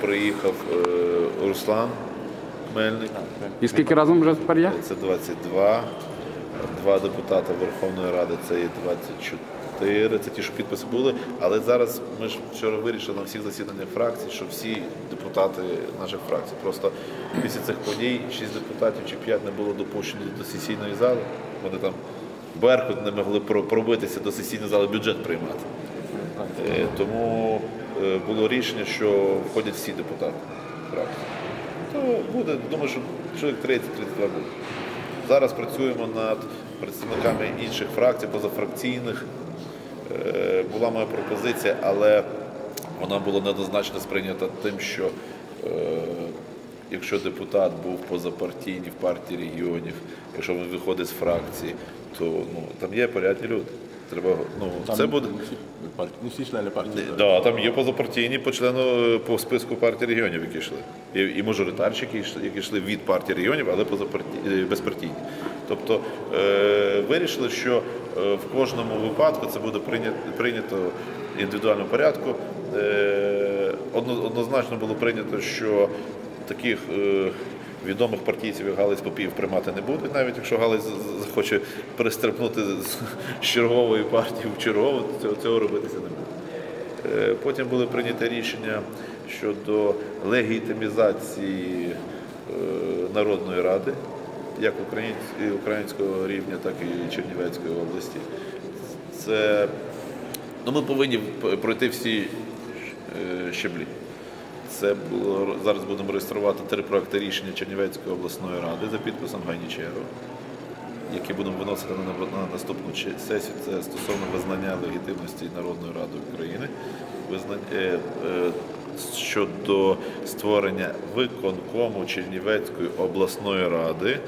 Приїхав е, Руслан Мельник. І скільки разом вже тепер є? Це 22. Два депутати Верховної Ради це є 24. Це ті, що підписи були. Але зараз ми ж вчора вирішили на всіх засіданнях фракцій, що всі депутати наших фракцій. Просто після цих подій шість депутатів чи п'ять не було допущені до сесійної зали. Вони там Беркут не могли пробитися до сесійної зали бюджет приймати. Е, Тому було рішення, що входять всі депутати фракції. То буде, думаю, що чоловік 30-32 буде. Зараз працюємо над представниками інших фракцій, позафракційних. Е, Була моя пропозиція, але вона була неоднозначно сприйнята тим, що е, якщо депутат був позапартійний в партії регіонів, якщо він виходить з фракції, то ну, там є порядні люди. Треба, ну, це буде. Ну, всі члени партії. Да, там є позапартійні по члену по списку партії регіонів, які йшли. І, і мажоритарщики, які йшли- які йшли від партії регіонів, але позапарті... е, безпартійні. Тобто е, вирішили, що е, в кожному випадку це буде прийнято, прийнято в індивідуальному порядку. Е, однозначно було прийнято, що таких е, відомих партійців, Галець Попів, приймати не будуть, навіть якщо Галець захоче перестрибнути з з чергової партії в чергову, цього, цього робитися не буде. Е, Потім були прийняті рішення щодо легітимізації е, Народної ради, як українського рівня, так і Чернівецької області. Це ну, ми повинні пройти всі е, щеблі. Це було зараз будемо реєструвати три проекти рішення Чернівецької обласної ради за підписом Гайнічеру, які будемо виносити на, на наступну сесію. Це стосовно визнання легітимності Народної Ради України, е, е, щодо створення виконкому Чернівецької обласної ради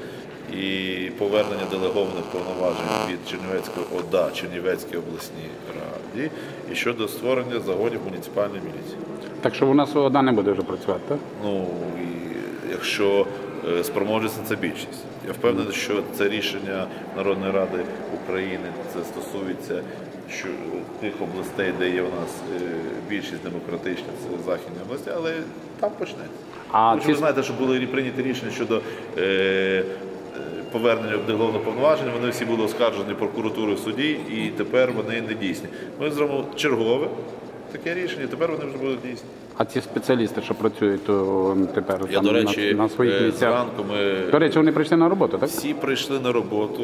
і повернення делегованих повноважень від Чернівецької ОДА Чернівецькій обласній раді, і щодо створення загонів муніципальної міліції. Так що у нас одна не буде вже працювати, так? Ну і якщо е, спроможеться, це більшість. Я впевнений, що це рішення Народної Ради України це стосується що, тих областей, де є у нас е, більшість демократична, це західні області, але там почнеться. А Тому що ці- ви знаєте, що були прийняті рішення щодо е, повернення делегованих повноважень, вони всі були оскаржені прокуратурою в суді, і тепер вони не дійсні. Ми зробимо чергове таке рішення, тепер вони вже будуть дійсні. А ці спеціалісти, що працюють то тепер Я, там до речі, на, на своїх е, місцях. зранку ми До речі, вони прийшли на роботу, так? всі прийшли на роботу.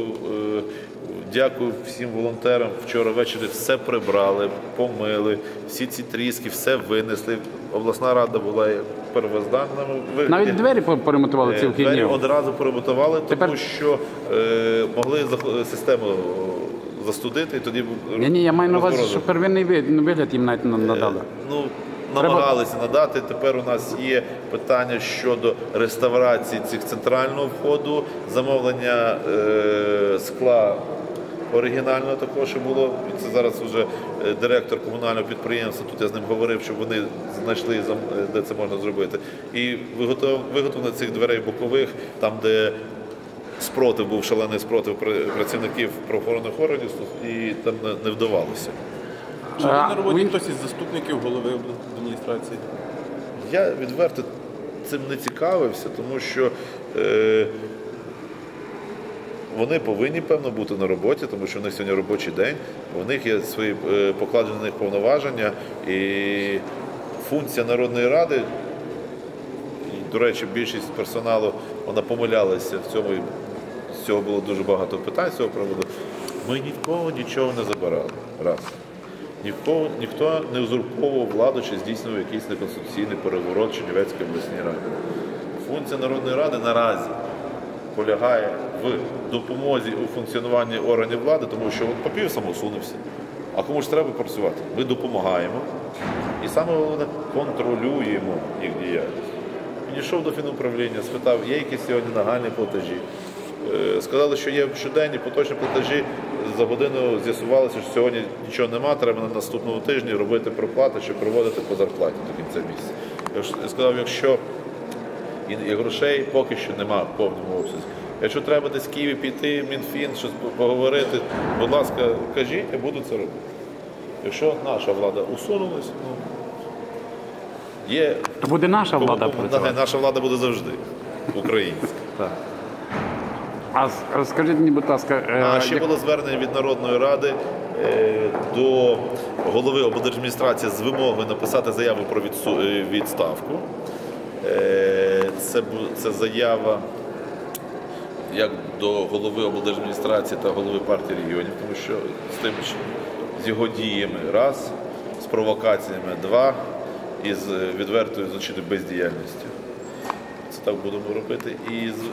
Е, Дякую всім волонтерам. Вчора ввечері все прибрали, помили, всі ці тріски, все винесли. Обласна рада була вигляді. Навіть двері по- поремонтували ці Е, Двері одразу перемотували, тому Тепер- що е, могли систему застудити, і тоді Ні, ні, я маю на увазі, що первинний вигляд їм навіть на- надали. Ну, намагалися надати. Тепер у нас є питання щодо реставрації цих центрального входу, замовлення е, скла оригінального також що було. І Це зараз вже е, директор комунального підприємства. Тут я з ним говорив, щоб вони знайшли е, де це можна зробити. І виготов- виготовлення цих дверей бокових, там де. Спротив був шалений спротив працівників правоохоронних органів, і там не, вдавалося. Чи А, на роботі хтось із заступників голови адміністрації? Я відверто цим не цікавився, тому що е, вони повинні, певно, бути на роботі, тому що в них сьогодні робочий день, у них є свої е, покладені на них повноваження і функція Народної Ради. До речі, більшість персоналу вона помилялася в цьому. З цього було дуже багато питань з цього приводу. Ми нікого нічого не забирали. Раз. Ніхто, ніхто не узурповував владу чи здійснював якийсь неконституційний переворот Чернівецької обласній ради. Функція Народної ради наразі полягає в допомозі у функціонуванні органів влади, тому що от Попів самосунувся. А кому ж треба працювати? Ми допомагаємо і саме головне контролюємо їх діяльність. Підійшов до фінуправління, спитав, є якісь сьогодні нагальні платежі. Е, Сказали, що є щоденні поточні платежі. За годину з'ясувалося, що сьогодні нічого нема, треба на наступному тижні робити проплати чи проводити по зарплаті до кінця місяця. Я сказав, якщо і грошей поки що нема в повному обсязі. Якщо треба десь в Києві піти, Мінфін, щось поговорити, будь ласка, кажіть, я буду це робити. Якщо наша влада усунулась, ну Є То буде наша влада працювати. наша влада буде завжди українська. Так. А скажіть мені, будь ласка, е, А ще як- було звернення від Народної ради е, до голови облдержадміністрації з вимогою написати заяву про е, відставку. Це, це заява як до голови облдержадміністрації та голови партії регіонів, тому що з тим, з його діями раз, з провокаціями два і з відвертою злочинною бездіяльністю. Це так будемо робити. І з